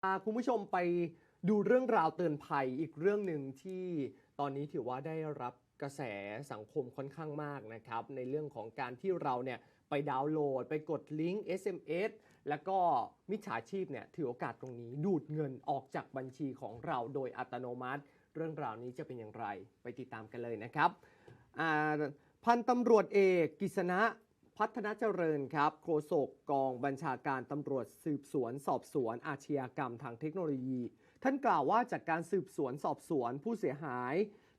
พาคุณผู้ชมไปดูเรื่องราวเตือนภัยอีกเรื่องหนึ่งที่ตอนนี้ถือว่าได้รับกระแสสังคมค่อนข้างมากนะครับ ในเรื่องของการที่เราเนี่ยไปดาวน์โหลด ไปกดลิงก์ SMS แล้วก็มิจฉาชีพเนี่ยถือโอกาสตรงนี้ดูดเงินออกจากบัญชีของเราโดยอัตโนมัติ เรื่องราวนี้จะเป็นอย่างไรไปติดตามกันเลยนะครับพันตำรวจเอกกิษณะ พัฒนาเจริญครับโฆษกกองบัญชาการตำรวจสืบสวนสอบสวนอาชญากรรมทางเทคโนโลยี ท่านกล่าวว่าจากการสืบสวนสอบสวนผู้เสียหาย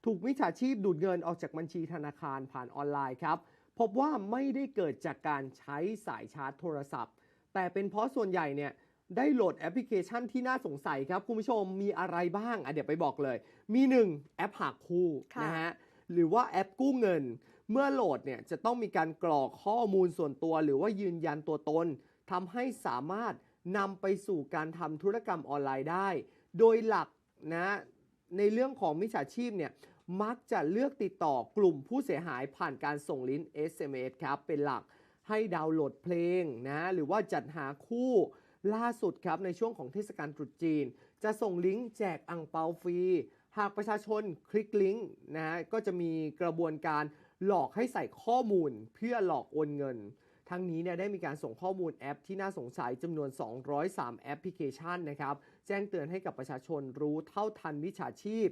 ถูกมิจฉาชีพดูดเงินออกจากบัญชีธนาคารผ่านออนไลน์ครับ พบว่าไม่ได้เกิดจากการใช้สายชาร์จโทรศัพท์ แต่เป็นเพราะส่วนใหญ่เนี่ยได้โหลดแอปพลิเคชันที่น่าสงสัยครับ คุณผู้ชมมีอะไรบ้างอะเดี๋ยวไปบอกเลย มี 1 แอปหาคู่คะนะฮะหรือว่าแอปกู้เงิน เมื่อโหลดเนี่ยจะต้องมีการกรอกข้อมูลส่วนตัวหรือว่ายืนยันตัวตนทำให้สามารถนำไปสู่การทำธุรกรรมออนไลน์ได้ โดยหลักนะในเรื่องของมิจฉาชีพเนี่ยมักจะเลือกติดต่อกลุ่มผู้เสียหายผ่านการส่งลิงก์ SMS ครับ เป็นหลักให้ดาวน์โหลดเพลงนะหรือว่าจัดหาคู่ล่าสุดครับในช่วงของเทศกาลตรุษจีน จะส่งลิงก์แจกอังเปาฟรี หากประชาชนคลิกลิงก์นะก็จะมีกระบวนการ หลอกให้ใส่ข้อมูลเพื่อหลอกโอนเงิน ทั้งนี้เนี่ยได้มีการส่งข้อมูลแอปที่น่าสงสัยจำนวน 203 แอปพลิเคชันนะครับ แจ้งเตือนให้กับประชาชนรู้เท่าทันมิจฉาชีพ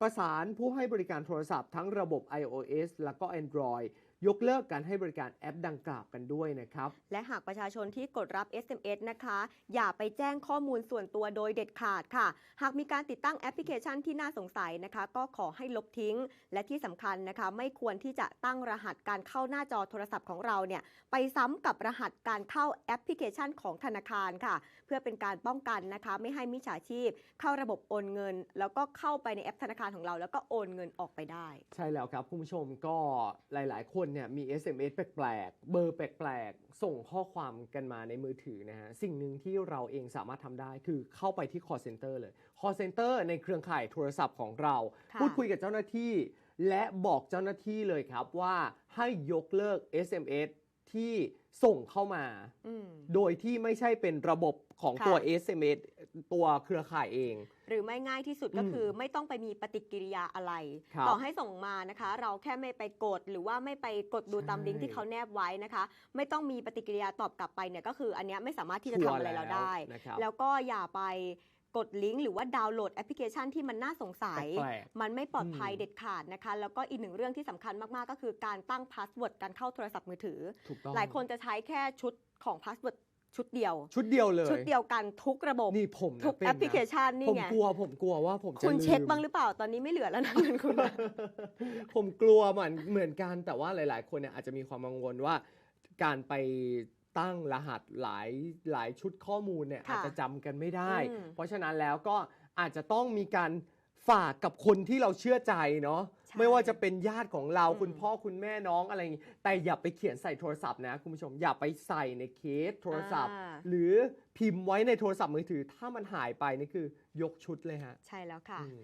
ประสานผู้ให้บริการโทรศัพท์ทั้งระบบ iOS แล้วก็ Android ยกเลิกการให้บริการแอปดังกล่าวกันด้วยนะครับ และหากประชาชนที่กดรับ SMS นะคะ อย่าไปแจ้งข้อมูลส่วนตัวโดยเด็ดขาดค่ะ หากมีการติดตั้งแอปพลิเคชันที่น่าสงสัยนะคะ ก็ขอให้ลบทิ้ง และที่สำคัญนะคะ ไม่ควรที่จะตั้งรหัสการเข้าหน้าจอโทรศัพท์ของเราเนี่ยไปซ้ำกับรหัสการเข้าแอปพลิเคชันของธนาคารค่ะ เพื่อเป็นการป้องกันนะคะ ไม่ให้มิจฉาชีพ เข้าระบบโอนเงิน แล้วก็เข้าไปในแอปธนาคารของเรา แล้วก็โอนเงินออกไปได้ ใช่แล้วครับคุณผู้ชมก็หลาย ๆ คนเนี่ยมี SMS แปลกๆ เบอร์แปลกๆ ส่งข้อความกันมาในมือถือนะฮะ สิ่งหนึ่งที่เราเองสามารถทำได้คือเข้าไปที่ call center เลย call center ในเครือข่ายโทรศัพท์ของเราค่ะพูดคุยกับเจ้าหน้าที่ และบอกเจ้าหน้าที่เลยครับว่าให้ยกเลิก SMS ที่ส่งเข้ามาอืมโดยที่ไม่ใช่เป็นระบบของค่ะตัว SMS ตัวเครือข่ายเอง หรือไม่ง่ายที่สุดก็อืมคือไม่ต้องไปมีปฏิกิริยาอะไรครับต่อให้ส่งมานะคะ เราแค่ไม่ไปกดหรือว่าไม่ไปกดดูตามใช่ลิงก์ที่เขาแนบไว้นะคะ ไม่ต้องมีปฏิกิริยาตอบกลับไปเนี่ยก็คืออันเนี้ยไม่สามารถที่จะชัทำวร์อะไรเราได้แล้วนะครับแล้วก็อย่าไปกดลิงก์หรือว่าดาวน์โหลดแอปพลิเคชันที่มันน่าสงสัยแปลกมันไม่ปลอดภัยอืมเด็ดขาดนะคะ แล้วก็อีกหนึ่งเรื่องที่สำคัญมาก ๆ ก็คือการตั้งพาสเวิร์ดการเข้าโทรศัพท์มือถือถูกต้องหลายคนจะใช้แค่ชุดของพาสเวิร์ด ชุดเดียว ชุดเดียวเลยชุดเดียวกันทุกระบบนี่ผมนะทุกป็นแอนะปพลิเคชันนี่ผมไงกลัวผมกลัวว่าผมจะคุณเช็คลืมบ้างหรือเปล่าตอนนี้ไม่เหลือแล้วนะเงินคุณอะผมกลัวเหมือนเหมือนกันแต่ว่าหลาย ๆ คนเนี่ยอาจจะมีความกังวลว่าการไปตั้งรหัสหลายหลายชุดข้อมูลเนี่ยค่ะอาจจะจำกันไม่ได้อืมเพราะฉะนั้นแล้วก็อาจจะต้องมีการ ฝากกับคนที่เราเชื่อใจเนาะใช่ไม่ว่าจะเป็นญาติของเราอืม คุณพ่อคุณแม่น้องอะไรอย่างงี้แต่อย่าไปเขียนใส่โทรศัพท์นะคุณผู้ชมอย่าไปใส่ในเคสโทรศัพท์ อ่าหรือพิมพ์ไว้ในโทรศัพท์มือถือ ถ้ามันหายไปนี่คือยกชุดเลยฮะ ใช่แล้วค่ะ อืม